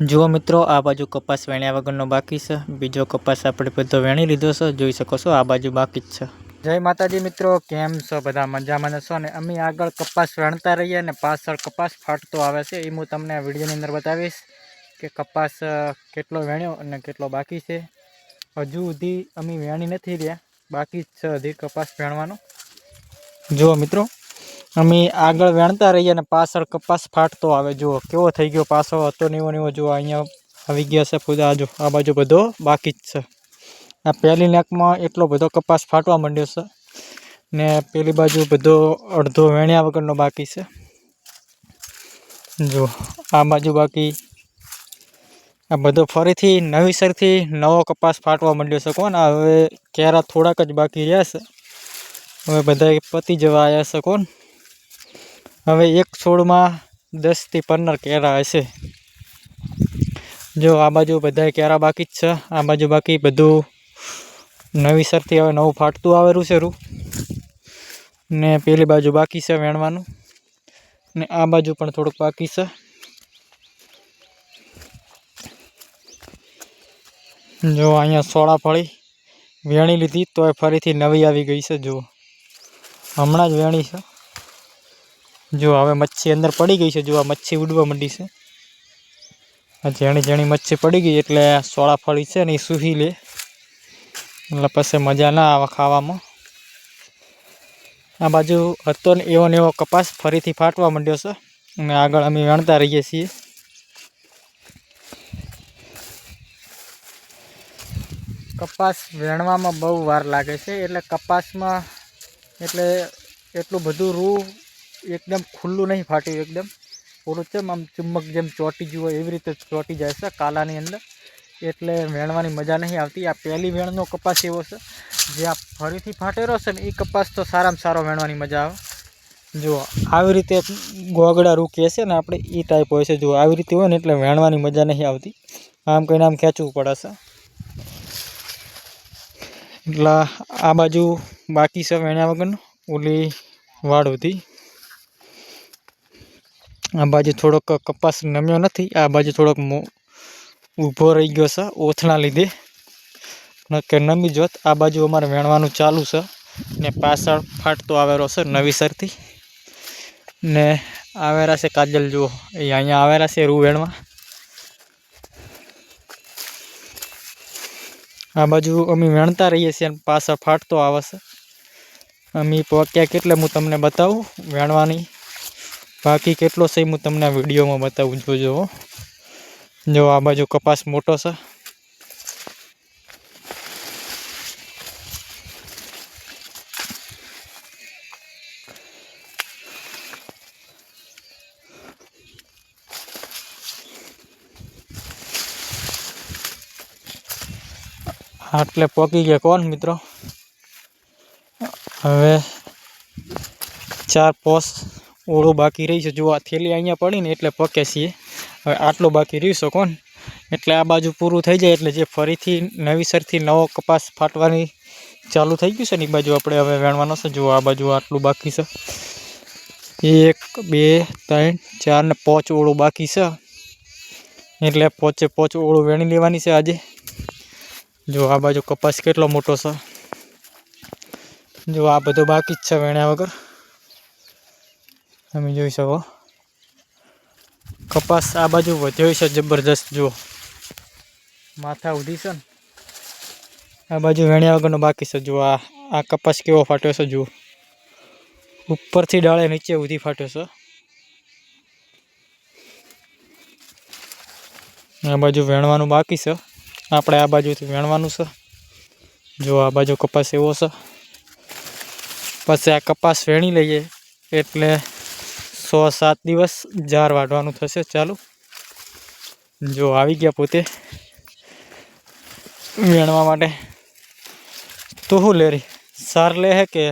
જુઓ મિત્રો, આ બાજુ કપાસ વેણ્યા વગરનો બાકી છે. બીજો કપાસ આપણે બધો વેણી લીધો છે. જોઈ શકો છો, આ બાજુ બાકી જ છે. જય માતાજી મિત્રો, કેમ છો? બધા મજામાં છો? ને અમે આગળ કપાસ વેણતા રહીએ અને પાછળ કપાસ ફાટતો આવે છે, એ હું તમને વિડીયોની અંદર બતાવીશ કે કપાસ કેટલો વેણ્યો અને કેટલો બાકી છે. હજુ સુધી અમે વેણી નથી રહ્યા. બાકી જ છે હજી કપાસ વેણવાનો. જુઓ મિત્રો અમે આગળ વેણતા રહીએ અને પાછળ કપાસ ફાટતો આવે. જુઓ, કેવો થઈ ગયો પાછો હતો ને એવો ને જુઓ, અહીંયા આવી ગયા છે ફૂદા જો આ બાજુ બધો બાકી જ છે. આ પહેલી નાકમાં એટલો બધો કપાસ ફાટવા માંડ્યો છે ને પેલી બાજુ બધો અડધો વેણ્યા વગરનો બાકી છે. જુઓ, આ બાજુ બાકી. આ બધો ફરીથી નવીસરથી નવો કપાસ ફાટવા માંડ્યો છે. કોણ? હવે કેરા થોડાક જ બાકી રહ્યા છે. હવે બધા પતી જવા આવ્યા છે. કોણ? હવે એક છોડમાં દસથી પંદર કેરા હશે. જો આ બાજુ બધા કેરા બાકી જ છે. આ બાજુ બાકી બધું નવીસરથી હવે નવું ફાટતું આવેલું છે રૂ. ને પેલી બાજુ બાકી છે વેણવાનું. ને આ બાજુ પણ થોડુંક બાકી છે. જો અહીંયા સોળા ફળી વેણી લીધી, તોય ફરીથી નવી આવી ગઈ છે, જુઓ. હમણાં જ વેણી છે. જો હવે મચ્છી અંદર પડી ગઈ છે, જો આ મચ્છી ઉડવા માંડી છે. આ ઝીણી ઝીણી મચ્છી પડી ગઈ એટલે સોળા ફળી છે ને એ સૂહી લે. એટલે પછી મજા ના આવે ખાવામાં. આ બાજુ હતો ને એવો ને એવો કપાસ ફરીથી ફાટવા માંડ્યો છે અને આગળ અમે વેણતા રહીએ છીએ. કપાસ વેણવામાં બહુ વાર લાગે છે, એટલે કપાસમાં એટલે એટલું બધું રૂ એકદમ ખુલ્લું નહીં ફાટ્યું, એકદમ પૂરું છે આમ ચુંબક જેમ ચોંટી ગયું હોય, એવી રીતે ચોંટી જાય છે કાલાની અંદર. એટલે વેણવાની મજા નહીં આવતી. આ પહેલી વેણનો કપાસ એવો છે, જે આ ફરીથી ફાટેલો છે ને, એ કપાસ તો સારામાં સારો વેણવાની મજા આવે. જુઓ, આવી રીતે ગોગડા રૂ કહે છે ને, આપણે એ ટાઈપ હોય છે. જુઓ, આવી રીતે હોય ને, એટલે વેણવાની મજા નહીં આવતી. આમ કહીને આમ ખેંચવું પડે છે. એટલે આ બાજુ બાકી છે વેણ્યા વગરનું, ઓલી વાડ હતી આ બાજુ થોડોક કપાસ નમ્યો નથી, આ બાજુ થોડોક ઊભો રહી ગયો છે ઓથના લીધે. કે નમી જોત, આ બાજુ અમારે વેણવાનું ચાલુ છે. ને પાછળ ફાટતો આવેલો છે નવીસરથી ને આવેલા છે કાજલ, જુઓ, એ અહીંયા આવેલા છે રૂ વેણવા. આ બાજુ અમે વેણતા રહીએ છીએ અને પાછળ ફાટતો આવે છે. અમે પહોંચ્યા કેટલે, હું તમને બતાવું, વેણવાની. બાકી કેટલો છે હું તમને વિડીયોમાં બતાવું જોજો. જો આ બાજુ કપાસ મોટો છે આટલે પકી ગયા કોણ, મિત્રો હવે ચાર પોસ ઓળું બાકી રહી છે. જો આ થેલી અહીંયા પડી ને એટલે પકે છીએ. હવે આટલું બાકી રહ્યું શકો કોણ? એટલે આ બાજુ પૂરું થઈ જાય એટલે જે ફરીથી નવીસરથી નવો કપાસ ફાટવાની ચાલુ થઈ ગયું છે ને એ બાજુ આપણે હવે વેણવાનો છે. જુઓ આ બાજુ આટલું બાકી છે. એક, બે, ત્રણ, ચાર ને પોચ ઓળું બાકી છે. એટલે પોચે પોચ ઓળું વેણી લેવાની છે આજે. જો આ બાજુ કપાસ કેટલો મોટો છે. જો આ બધો બાકી જ છે વેણ્યા વગર. તમે જોઈ શકો. કપાસ આ બાજુ વધ્યો છે જબરજસ્ત, જુઓ. માથા ઉધી છે ને. આ બાજુ વેણ્યા વગરનો બાકી છે, જુઓ. આ આ કપાસ કેવો ફાટ્યો છે, જુઓ. ઉપરથી ડાળે નીચે ઉધી ફાટ્યો છે. આ બાજુ વેણવાનું બાકી છે. આપણે આ બાજુથી વેણવાનું છે. જો આ બાજુ કપાસ એવો છે. પછી આ કપાસ વેણી લઈએ એટલે સો સાત દિવસ જાર વાઢવાનું થશે. ચાલુ. જો આવી ગયા પોતે વેણવા માટે. તો શું લે રહી સાર લે હે કે?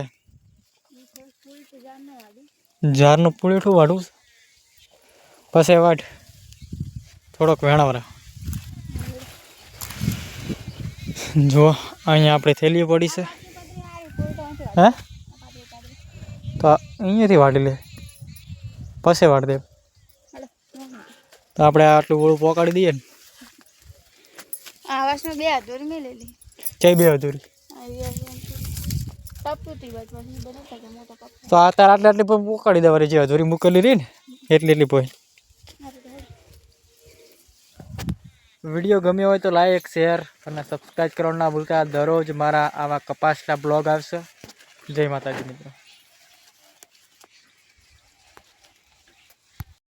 જારનું પુળીઠું વાઢવું પછી વાઢ. થોડોક વેણાવરા. જો, અહીંયા આપણે થેલી પડી છે. હે? તો અહીંયાથી વાઢી લે. પછી વાળ દે. તો આપણે આટલું ગોળું પોકાડી દઈએ ને. આ બે અધૂરી મેલેલી. બે તો આ તાર આટલી આટલી પણ પોકાડી દેવાની જે અધૂરી મૂકેલી રહી ને એટલી એટલી પોઈ વીડિયો ગમ્યો હોય તો લાઈક શેર અને સબસ્ક્રાઈબ કરવાનું ના ભૂલતા. દરરોજ મારા આવા કપાસના બ્લોગ આવશે. જય માતાજી મિત્રો.